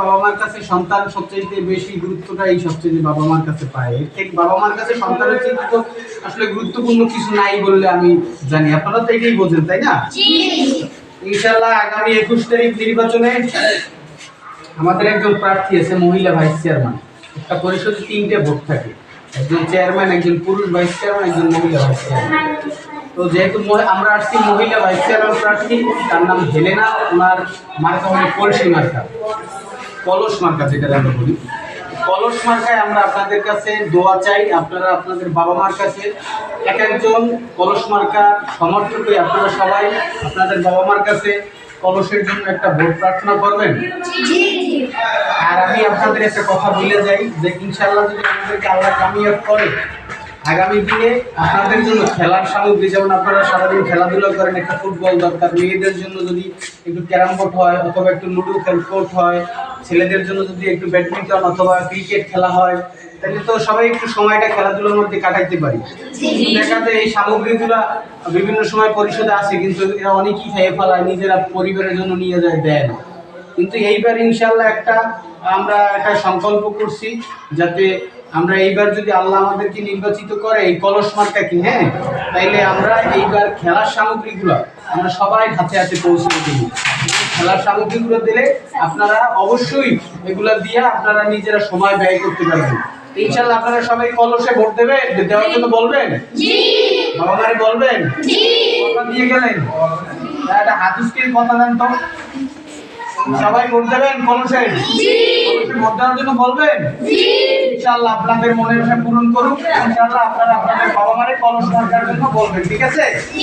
বাবা মার কাছে সন্তান সবচেয়ে বেশি গুরুত্বটা এই সবচেয়ে বাবা মার কাছে পায়। এর থেকে বাবা মার কাছে সন্তানের চেয়ে তো আসলে গুরুত্বপূর্ণ কিছু নাই বললে আমি জানি। আপনারা তো এটাই বোঝেন তাই না? ইনশাল্লাহ আগামী একুশ তারিখ নির্বাচনে আমাদের একজন প্রার্থী আছে মহিলা ভাইস চেয়ারম্যান। একটা পরিষদে তিনটে ভোট থাকে। একজন চেয়ারম্যান একজন পুরুষ ভাইস চেয়ারম্যান একজন মহিলা ভাইস চেয়ারম্যান। তো যেহেতু আমরা আসছি মহিলা ভাইস চেয়ারম্যান প্রার্থী তার নাম হেলেনা ওনার মার্কা হলো কলসি মার্কা। কলস মার্কা যেটা আমরা বলি। কলস মার্কায় আমরা আপনাদের কাছে দোয়া চাই আপনারা আপনাদের বাবা মার কাছে এক একজন কলস মার্কা সমর্থক হয়ে আপনারা সবাই আপনাদের বাবা মার কাছে কলসের জন্য একটা ভোট প্রার্থনা করবেন। আর আমি আপনাদের একটা কথা বলে যাই যে ইনশাআল্লাহ যদি আমাদেরকে আল্লাহ কামিয়াব করে আগামী দিনে আপনাদের জন্য খেলার সামগ্রী যেমন আপনারা সারাদিন খেলাধুলা করেন একটা ফুটবল দরকার মেয়েদের জন্য যদি একটু ক্যারাম বোর্ড হয় অথবা একটু লুডো কোর্ট হয় ছেলেদের জন্য যদি একটু ব্যাডমিন্টন অথবা ক্রিকেট খেলা হয় তাহলে তো সবাই একটু সময়টা খেলাধুলার মধ্যে কাটাইতে পারি। কিন্তু দেখা যায় এই সামগ্রীগুলা বিভিন্ন সময় পরিষদে আসে কিন্তু এরা অনেকেই খেয়ে ফেলায় নিজেরা পরিবারের জন্য নিয়ে যায় দেয় না। কিন্তু এইবার ইনশাল্লাহ একটা আমরা একটা সংকল্প করছি যাতে আমরা এইবার যদি আল্লাহ আমাদেরকে নির্বাচিত করে এই কলস মার্কা কি হ্যাঁ? তাইলে আমরা এইবার খেলার সামগ্রীগুলো আমরা সবাই হাতে হাতে পৌঁছে দিই খেলার সামগ্রীগুলো দিলে আপনারা অবশ্যই এগুলো দিয়ে আপনারা নিজেরা সময় ব্যয় করতে পারবেন। ইনশাল্লাহ আপনারা সবাই কলসে ভোট দেবেন? দেওয়ার জন্য বলবেন? বাবা মারে বলবেন? কথা দিয়ে গেলেন। একটা হাতুসকে কথা দেন তো। সবাই ভোট দেবেন কলসে? ভোট দেওয়ার জন্য বলবেন? ইনশাআল্লাহ আপনাদের মনের আশা পূরণ করুক। ইনশাআল্লাহ আপনারা আপনাদের বাবা মারে কলস সরকার জন্য বলবেন ঠিক আছে?